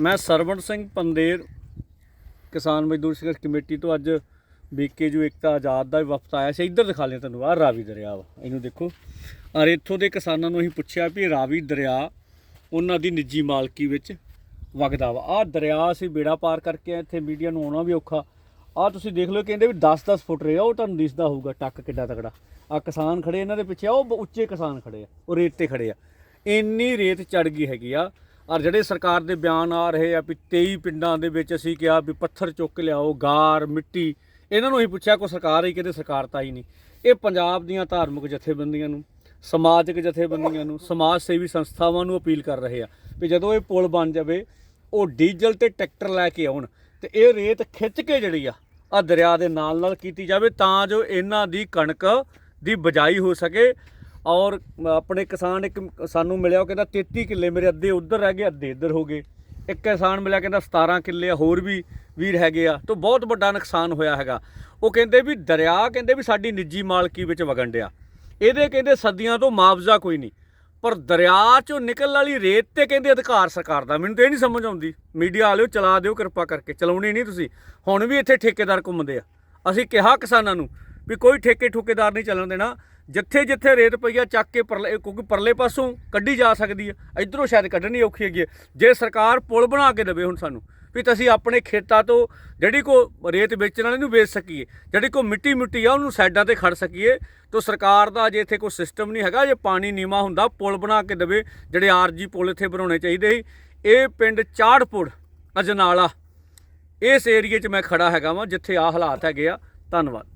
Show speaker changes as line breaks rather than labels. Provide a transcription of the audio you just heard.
ਮੈਂ ਸਰਵਣ ਸਿੰਘ ਪੰਦੇਰ ਕਿਸਾਨ ਮਜ਼ਦੂਰ ਸੰਘਰਸ਼ ਕਮੇਟੀ ਤੋਂ ਅੱਜ ਬੀਕੇ ਜੋ ਏਕਤਾ ਆਜ਼ਾਦ ਦਾ ਵਫਦ ਆਇਆ ਸੀ। ਇੱਧਰ ਦਿਖਾ ਲਿਆ ਤੁਹਾਨੂੰ, ਆਹ ਰਾਵੀ ਦਰਿਆ ਵਾ, ਇਹਨੂੰ ਦੇਖੋ। ਔਰ ਇੱਥੋਂ ਦੇ ਕਿਸਾਨਾਂ ਨੂੰ ਅਸੀਂ ਪੁੱਛਿਆ ਵੀ ਰਾਵੀ ਦਰਿਆ ਉਹਨਾਂ ਦੀ ਨਿੱਜੀ ਮਾਲਕੀ ਵਿੱਚ ਵਗਦਾ ਵਾ। ਆਹ ਦਰਿਆ ਅਸੀਂ ਬੇੜਾ ਪਾਰ ਕਰਕੇ ਇੱਥੇ ਮੀਡੀਆ ਨੂੰ ਆਉਣਾ ਵੀ ਔਖਾ। ਆਹ ਤੁਸੀਂ ਦੇਖ ਲਓ, ਕਹਿੰਦੇ ਵੀ 10-10 ਫੁੱਟ ਰਿਹਾ, ਉਹ ਤੁਹਾਨੂੰ ਦਿਸਦਾ ਹੋਊਗਾ, ਟੱਕ ਕਿੱਡਾ ਤਕੜਾ। ਆ ਕਿਸਾਨ ਖੜੇ ਇਹਨਾਂ ਦੇ ਪਿੱਛੇ ਉਹ ਬ- ਉੱਚੇ ਕਿਸਾਨ ਖੜੇ ਆ, ਉਹ ਰੇਤ ਤੇ ਖੜੇ ਆ। ਇੰਨੀ ਰੇਤ ਚੜ ਗਈ ਹੈਗੀ ਆ ਔਰ ਜਿਹੜੇ ਸਰਕਾਰ ਦੇ ਬਿਆਨ ਆ ਰਹੇ ਆ ਵੀ 23 ਪਿੰਡਾਂ ਦੇ ਵਿੱਚ ਅਸੀਂ ਕਿਹਾ ਵੀ ਪੱਥਰ ਚੁੱਕ ਲਿਆਓ, ਗਾਰ, ਮਿੱਟੀ, ਇਹਨਾਂ ਨੂੰ ਹੀ ਪੁੱਛਿਆ ਕੋਈ ਸਰਕਾਰ ਹੀ ਕਹਿੰਦੇ ਸਰਕਾਰ ਤਾਂ ਹੀ ਨਹੀਂ। ਇਹ ਪੰਜਾਬ ਦੀਆਂ ਧਾਰਮਿਕ ਜਥੇਬੰਦੀਆਂ ਨੂੰ, ਸਮਾਜਿਕ ਜਥੇਬੰਦੀਆਂ ਨੂੰ, ਸਮਾਜ ਸੇਵੀ ਸੰਸਥਾਵਾਂ ਨੂੰ ਅਪੀਲ ਕਰ ਰਹੇ ਆ ਵੀ ਜਦੋਂ ਇਹ ਪੁਲ ਬਣ ਜਾਵੇ, ਉਹ ਡੀਜ਼ਲ ਤੇ ਟਰੈਕਟਰ ਲੈ ਕੇ ਆਉਣ ਤੇ ਇਹ ਰੇਤ ਖਿੱਚ ਕੇ ਜਿਹੜੀ ਆ ਆ ਦਰਿਆ ਦੇ ਨਾਲ ਨਾਲ ਕੀਤੀ ਜਾਵੇ ਤਾਂ ਜੋ ਇਹਨਾਂ ਦੀ ਕਣਕ ਦੀ ਬਜਾਈ ਹੋ ਸਕੇ ਔਰ ਆਪਣੇ ਕਿਸਾਨ ਇੱਕ ਸਾਨੂੰ ਮਿਲਿਆ ਉਹ ਕਹਿੰਦਾ 33 ਕਿੱਲੇ ਮੇਰੇ ਅੱਧੇ ਉੱਧਰ ਰਹਿ ਗਏ ਅੱਧੇ ਇੱਧਰ ਹੋ ਗਏ। ਇੱਕ ਕਿਸਾਨ ਮਿਲਿਆ ਕਹਿੰਦਾ 17 ਕਿੱਲੇ ਆ, ਹੋਰ ਵੀ ਵੀਰ ਹੈਗੇ ਆ। ਤੋਂ ਬਹੁਤ ਵੱਡਾ ਨੁਕਸਾਨ ਹੋਇਆ ਹੈਗਾ। ਉਹ ਕਹਿੰਦੇ ਵੀ ਦਰਿਆ ਕਹਿੰਦੇ ਵੀ ਸਾਡੀ ਨਿੱਜੀ ਮਾਲਕੀ ਵਿੱਚ ਵਗਣ ਡਿਆ। ਇਹਦੇ ਕਹਿੰਦੇ ਸਦੀਆਂ ਤੋਂ ਮੁਆਵਜ਼ਾ ਕੋਈ ਨਹੀਂ। ਪਰ ਦਰਿਆ ਚੋਂ ਨਿਕਲਣ ਵਾਲੀ ਰੇਤ ਤੇ ਕਹਿੰਦੇ ਅਧਿਕਾਰ ਸਰਕਾਰ ਦਾ। ਮੈਨੂੰ ਤੇ ਇਹ ਨਹੀਂ ਸਮਝ ਆਉਂਦੀ। ਮੀਡੀਆ ਵਾਲਿਓ ਚਲਾ ਦਿਓ ਕਿਰਪਾ ਕਰਕੇ। ਚਲਾਉਣੀ ਨਹੀਂ ਤੁਸੀਂ। ਹੁਣ ਵੀ ਇੱਥੇ ਠੇਕੇਦਾਰ ਘੁੰਮਦੇ ਆ। ਅਸੀਂ ਕਿਹਾ ਕਿਸਾਨਾਂ ਨੂੰ ਵੀ ਕੋਈ ਠੇਕੇ ਠੁਕੇਦਾਰ ਨਹੀਂ ਚੱਲਣ ਦੇਣਾ। ਜਿੱਥੇ ਜਿੱਥੇ ਰੇਤ ਪਈ ਆ, ਚੱਕ ਕੇ ਪਰਲੇ, ਕਿਉਂਕਿ ਪਰਲੇ ਪਾਸੋਂ ਕੱਢੀ ਜਾ ਸਕਦੀ ਹੈ ਇਧਰੋਂ ਸ਼ਾਇਦ ਕੱਢਣੀ ਔਖੀ ਹੈਗੀ ਹੈ। ਜੇ ਸਰਕਾਰ ਪੁਲ ਬਣਾ ਕੇ ਦੇਵੇ ਹੁਣ ਸਾਨੂੰ, ਵੀ ਤੁਸੀਂ ਆਪਣੇ ਖੇਤਾਂ ਤੋਂ ਜਿਹੜੀ ਕੋ ਰੇਤ ਵੇਚਣ ਵਾਲੇ ਨੂੰ ਵੇਚ ਸਕੀਏ, ਜਿਹੜੀ ਕੋ ਮਿੱਟੀ ਮਿੱਟੀ ਆ, ਉਹਨੂੰ ਸਾਈਡਾਂ ਤੇ ਖੜ ਸਕੀਏ, ਤਾਂ ਸਰਕਾਰ ਦਾ ਜੇ ਇੱਥੇ ਕੋਈ ਸਿਸਟਮ ਨਹੀਂ ਹੈਗਾ, ਜੇ ਪਾਣੀ ਨੀਵਾ ਹੁੰਦਾ, ਪੁਲ ਬਣਾ ਕੇ ਦੇਵੇ, ਜਿਹੜੇ ਆਰਜੀ ਪੁਲ ਇੱਥੇ ਬਣਾਉਣੇ ਚਾਹੀਦੇ ਸੀ। ਇਹ ਪਿੰਡ ਚਾੜਪੁਰ, ਅਜਨਾਲਾ, ਇਸ ਏਰੀਏ 'ਚ ਮੈਂ ਖੜਾ ਹੈਗਾ ਵਾਂ, ਜਿੱਥੇ ਆ ਹਾਲਾਤ ਹੈਗੇ ਆ। ਧੰਨਵਾਦ।